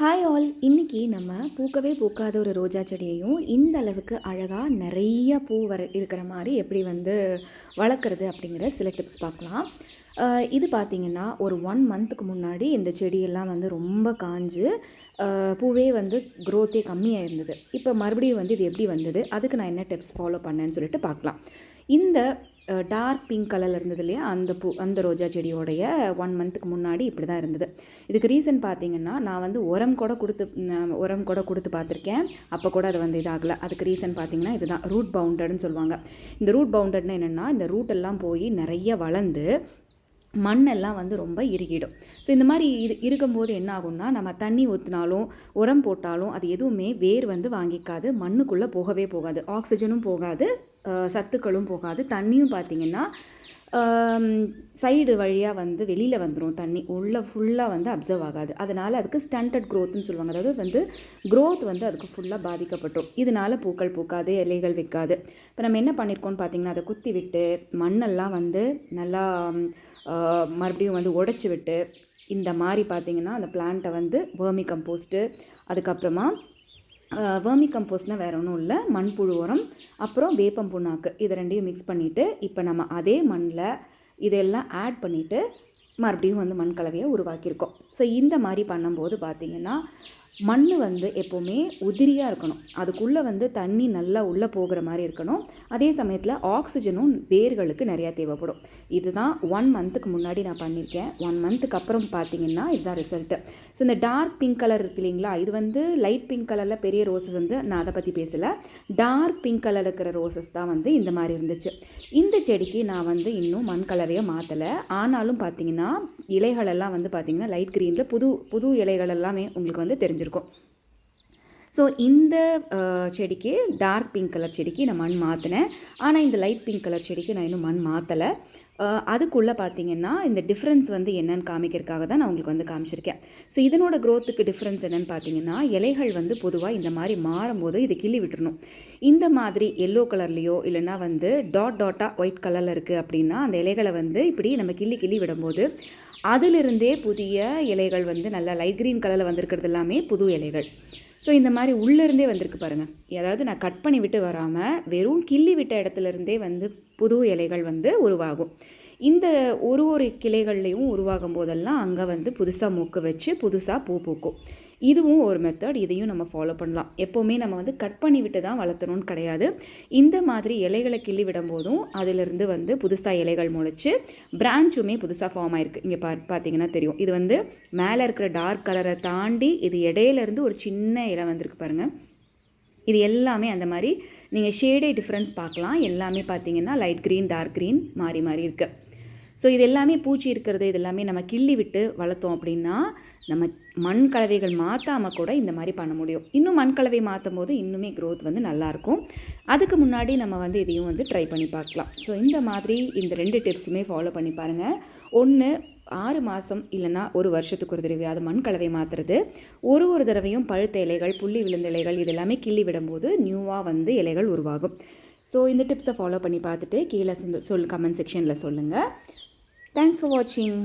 Hi all இன்னைக்கு நம்ம பூக்கவே பூக்காத ஒரு ரோஜா செடியையும் இந்த அளவுக்கு அழகாக நிறைய பூ வர இருக்கிற மாதிரி எப்படி வந்து வளர்க்குறது அப்படிங்கிற சில டிப்ஸ் பார்க்கலாம். இது பார்த்திங்கன்னா ஒரு ஒன் மந்த்துக்கு முன்னாடி இந்த செடியெல்லாம் வந்து ரொம்ப காஞ்சு பூவே வந்து க்ரோத்தே கம்மியாக இருந்தது இப்போ மறுபடியும் வந்து இது எப்படி வந்தது? அதுக்கு நான் என்ன டிப்ஸ் ஃபாலோ பண்ணேன்னு சொல்லிட்டு பார்க்கலாம். இந்த டார்க் பிங்க் கலரில் இருந்தது இல்லையா? அந்த பூ அந்த ரோஜா செடியோடைய ஒன் மந்த்துக்கு முன்னாடி இப்படி தான் இருந்தது. இதுக்கு ரீசன் பார்த்தீங்கன்னா நான் வந்து உரம் கூட கொடுத்து உரம் கூட கொடுத்து பார்த்துருக்கேன். அப்போ கூட அது வந்து இதாகலை. அதுக்கு ரீசன் பார்த்தீங்கன்னா இதுதான். ரூட் பவுண்டட்னு சொல்லுவாங்க. இந்த ரூட் பவுண்டட்னு என்னென்னா இந்த ரூட் எல்லாம் போய் நிறைய வளர்ந்து மண்ணெல்லாம் வந்து ரொம்ப இறுகிடும். ஸோ இந்த மாதிரி இரு இருக்கும்போது என்ன ஆகும்னா நம்ம தண்ணி ஊற்றினாலும் உரம் போட்டாலும் அது எதுவுமே வேர் வந்து வாங்கிக்காது மண்ணுக்குள்ளே போகவே போகாது. ஆக்சிஜனும் போகாது சத்துக்களும் போகாது. தண்ணியும் பார்த்திங்கன்னா சைடு வழியாக வந்து வெளியில் வந்துடும் தண்ணி. உள்ளே ஃபுல்லாக வந்து அப்சர்வ் ஆகாது. அதனால் அதுக்கு ஸ்டண்டட் க்ரோத்னு சொல்லுவாங்க. அதாவது வந்து க்ரோத் வந்து அதுக்கு ஃபுல்லாக பாதிக்கப்பட்டோம். இதனால் பூக்கள் பூக்காது இலைகள் வைக்காது இப்போ நம்ம என்ன பண்ணியிருக்கோம்னு பார்த்திங்கன்னா அதை குத்தி விட்டு மண்ணெல்லாம் வந்து நல்லா மறுபடியும் வந்து உடைச்சி விட்டு இந்த மாதிரி பார்த்திங்கன்னா அந்த பிளான்ட்டை வந்து வேர்மி கம்போஸ்ட்டு அதுக்கப்புறமா வேர்மி கம்போஸ்ட்னால் வேறு ஒன்றும் இல்லை மண்புழு உரம் அப்புறம் வேப்பம் புண்ணாக்கு இதை ரெண்டையும் மிக்ஸ் பண்ணிவிட்டு இப்போ நம்ம அதே மண்ணில் இதெல்லாம் ஆட் பண்ணிவிட்டு மறுபடியும் வந்து மண் கலவையை உருவாக்கியிருக்கோம். ஸோ இந்த மாதிரி பண்ணும்போது பார்த்திங்கன்னா மண் வந்து எப்போவுமே உதிரியாக இருக்கணும். அதுக்குள்ளே வந்து தண்ணி நல்லா உள்ளே போகிற மாதிரி இருக்கணும். அதே சமயத்தில் ஆக்சிஜனும் வேர்களுக்கு நிறையா தேவைப்படும். இதுதான் ஒன் மந்த்துக்கு முன்னாடி நான் பண்ணியிருக்கேன். ஒன் மந்த்துக்கு அப்புறம் பார்த்தீங்கன்னா இதுதான் ரிசல்ட்டு ஸோ இந்த டார்க் பிங்க் கலர் இருக்கு இல்லைங்களா? இது வந்து லைட் பிங்க் கலரில் பெரிய ரோஸஸ் வந்து நான் அதை பற்றி பேசலை. டார்க் பிங்க் கலர் இருக்கிற ரோசஸ் தான் வந்து இந்த மாதிரி இருந்துச்சு. இந்த செடிக்கு நான் வந்து இன்னும் மண் கலவையை மாற்றலை ஆனாலும் பார்த்தீங்கன்னா இலைகளெல்லாம் வந்து பார்த்தீங்கன்னா லைட் க்ரீனில் புது புது இலைகள் எல்லாமே உங்களுக்கு வந்து தெரிஞ்சிருக்கும். ஸோ இந்த செடிக்கு டார்க் பிங்க் கலர் செடிக்கு நான் மண் மாற்றினேன் ஆனால் இந்த லைட் பிங்க் கலர் செடிக்கு நான் இன்னும் மண் மாற்றலை அதுக்குள்ளே பார்த்தீங்கன்னா இந்த டிஃப்ரென்ஸ் வந்து என்னன்னு காமிக்கிறதுக்காக தான் நான் உங்களுக்கு வந்து காமிச்சிருக்கேன். ஸோ இதனோட க்ரோத்துக்கு டிஃப்ரென்ஸ் என்னன்னு பார்த்தீங்கன்னா இலைகள் வந்து பொதுவாக இந்த மாதிரி மாறும்போது இதை கிள்ளி விட்டுருணும் இந்த மாதிரி எல்லோ கலர்லேயோ இல்லைன்னா வந்து டாட் டாட்டாக ஒயிட் கலரில் இருக்குது அப்படின்னா அந்த இலைகளை வந்து இப்படி நம்ம கிள்ளி கிள்ளி விடும்போது அதிலிருந்தே புதிய இலைகள் வந்து நல்லா லைட் க்ரீன் கலரில் வந்திருக்கிறது எல்லாமே புது இலைகள். ஸோ இந்த மாதிரி உள்ளேருந்தே வந்திருக்கு பாருங்கள் அதாவது நான் கட் பண்ணி விட்டு வராமல் வெறும் கிள்ளி விட்ட இடத்துல இருந்தே வந்து புது இலைகள் வந்து உருவாகும். இந்த ஒரு ஒரு கிளைகள்லேயும் உருவாகும் போதெல்லாம் அங்கே வந்து புதுசாக மூக்கு வச்சு புதுசாக பூ பூக்கும். இதுவும் ஒரு மெத்தட் இதையும் நம்ம ஃபாலோ பண்ணலாம். எப்போவுமே நம்ம வந்து கட் பண்ணி விட்டு தான் வளர்த்தணும்னு கிடையாது. இந்த மாதிரி இலைகளை கிள்ளி விடும் போதும் அதிலிருந்து வந்து புதுசாக இலைகள் முளைச்சி பிரான்ச்சுமே புதுசாக ஃபார்ம் ஆயிருக்கு. இங்கே பா பார்த்தீங்கன்னா தெரியும். இது வந்து மேலே இருக்கிற டார்க் கலரை தாண்டி இது இடையில இருந்து ஒரு சின்ன இலை வந்திருக்கு பாருங்கள் இது எல்லாமே அந்த மாதிரி நீங்கள் ஷேடே டிஃப்ரென்ஸ் பார்க்கலாம். எல்லாமே பார்த்தீங்கன்னா லைட் க்ரீன் டார்க் க்ரீன் மாறி மாறி இருக்குது ஸோ இது எல்லாமே பூச்சி இருக்கிறது இது எல்லாமே நம்ம கிள்ளி விட்டு வளர்த்தோம் அப்படின்னா நம்ம மண் கலவைகள் மாற்றாமல் கூட இந்த மாதிரி பண்ண முடியும். இன்னும் மண் கலவை மாற்றும் போது இன்னுமே க்ரோத் வந்து நல்லாயிருக்கும் அதுக்கு முன்னாடி நம்ம வந்து இதையும் வந்து ட்ரை பண்ணி பார்க்கலாம். ஸோ இந்த மாதிரி இந்த ரெண்டு டிப்ஸுமே ஃபாலோ பண்ணி பாருங்கள் ஒன்று ஆறு மாதம் இல்லைன்னா ஒரு வருஷத்துக்கு ஒரு தடவையாவது மண் கலவை மாற்றுறது ஒரு ஒரு தடவையும் பழுத்த இலைகள் புள்ளி விழுந்த இலைகள் இது எல்லாமே கிள்ளி விடும்போது நியூவாக வந்து இலைகள் உருவாகும். ஸோ இந்த டிப்ஸை ஃபாலோ பண்ணி பார்த்துட்டு கீழே சொல் கமெண்ட் செக்ஷனில் சொல்லுங்கள் தேங்க்ஸ் ஃபார் வாட்சிங்